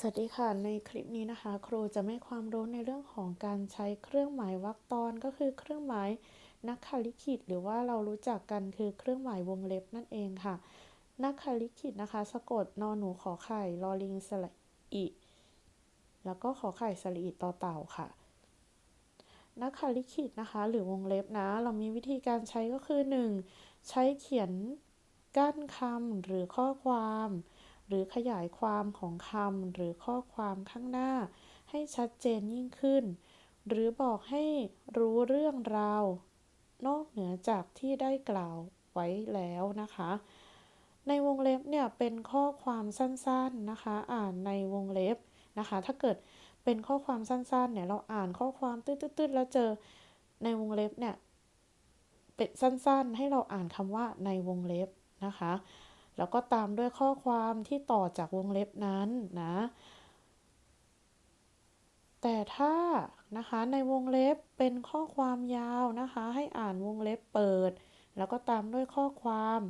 สวัสดีค่ะ ในคลิปนี้นะคะ ครูจะไม่ความรู้ในเรื่องของการใช้เครื่องหมายวรรคตอนก็คือเครื่องหมายนักคลิขิตหรือว่าเรารู้จักกันคือเครื่องหมายวงเล็บนั่นเองค่ะ นักคลิขิตนะคะ สะกดนอนหนูขอไข่ลอลิงสระอิแล้วก็ขอไข่สระอิต่อเต่าค่ะ นักคลิขิตนะคะ หรือวงเล็บนะ เรามีวิธีการใช้ก็คือ 1. ใช้เขียนกั้นคำหรือข้อความ หรือขยายความของคำหรือข้อความข้างหน้า ให้ชัดเจนยิ่งขึ้น หรือบอกให้รู้เรื่องราว นอกเหนือจากที่ได้กล่าวไว้แล้วนะคะ ในวงเล็บเนี่ยเป็นข้อความสั้นๆนะคะ อ่านในวงเล็บนะคะ ถ้าเกิดเป็นข้อความสั้นๆเนี่ยเราอ่านข้อความตืดๆแล้วเจอในวงเล็บเนี่ยเป็นสั้นๆ ให้เราอ่านคำว่าในวงเล็บนะคะ แล้วก็ตามด้วยข้อความที่ต่อจากวงเล็บนั้นนะ แต่ถ้านะคะในวงเล็บเป็นข้อความยาวนะคะ ให้อ่านวงเล็บเปิด แล้วก็ตามด้วยข้อความ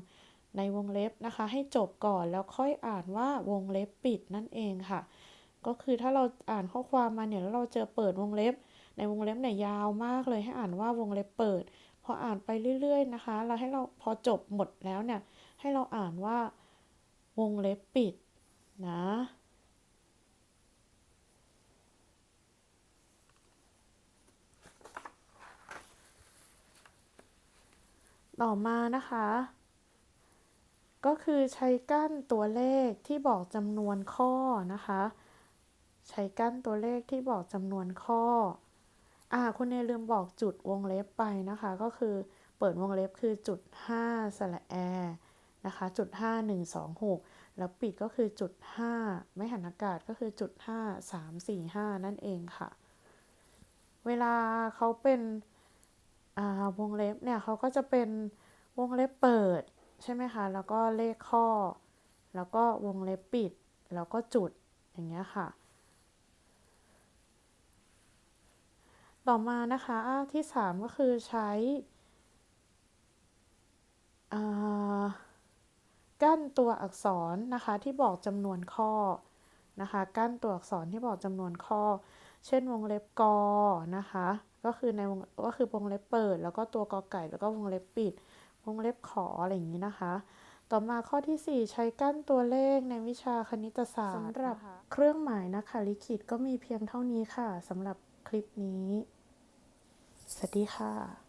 ในวงเล็บนะคะ ให้จบก่อนแล้วค่อยอ่านว่าวงเล็บปิดนั่นเองค่ะ ก็คือถ้าเราอ่านข้อความมาเนี่ยแล้วเราเจอเปิดวงเล็บ ในวงเล็บเนี่ยยาวมากเลยให้อ่านว่าวงเล็บเปิด พออ่านไปเรื่อย ๆ นะคะแล้วให้เราพอจบหมดแล้วเนี่ย ให้เราอ่านว่าวงเล็บปิดนะ ต่อมานะคะ ก็คือใช้กั้นตัวเลขที่บอกจำนวนข้อนะคะ ใช้กั้นตัวเลขที่บอกจำนวนข้ออ่าคุณเนลืมบอกจุดวงเล็บไปนะคะ ก็คือเปิดวงเล็บคือจุด5สระแอ นะคะจุด5 1 2 6 แล้วปิดก็คือจุด5ไม่หันอากาศก็คือจุด5 3 4 5 นั่นเองค่ะ เวลาเขาเป็นวงเล็บเนี่ยเขาก็จะเป็นวงเล็บเปิดใช่ไหมคะ แล้วก็เลขข้อ แล้วก็วงเล็บปิด แล้วก็จุดอย่างเงี้ยค่ะ ต่อมานะคะที่ 3 ก็คือใช้ กั้นตัวอักษรนะคะที่บอกจำนวนข้อนะคะกั้นตัวอักษรที่บอกจำนวนข้อ เช่นวงเล็บกอนะคะก็คือในวงก็คือวงเล็บเปิด แล้วก็ตัวกอไก่แล้วก็วงเล็บปิด วงเล็บขออะไรอย่างนี้นะคะ ต่อมาข้อที่ 4 ใช้กั้นตัวเลขในวิชาคณิตศาสตร์สำหรับเครื่องหมายนะคะลิขิตก็มีเพียงเท่านี้ค่ะสำหรับคลิปนี้ สวัสดีค่ะ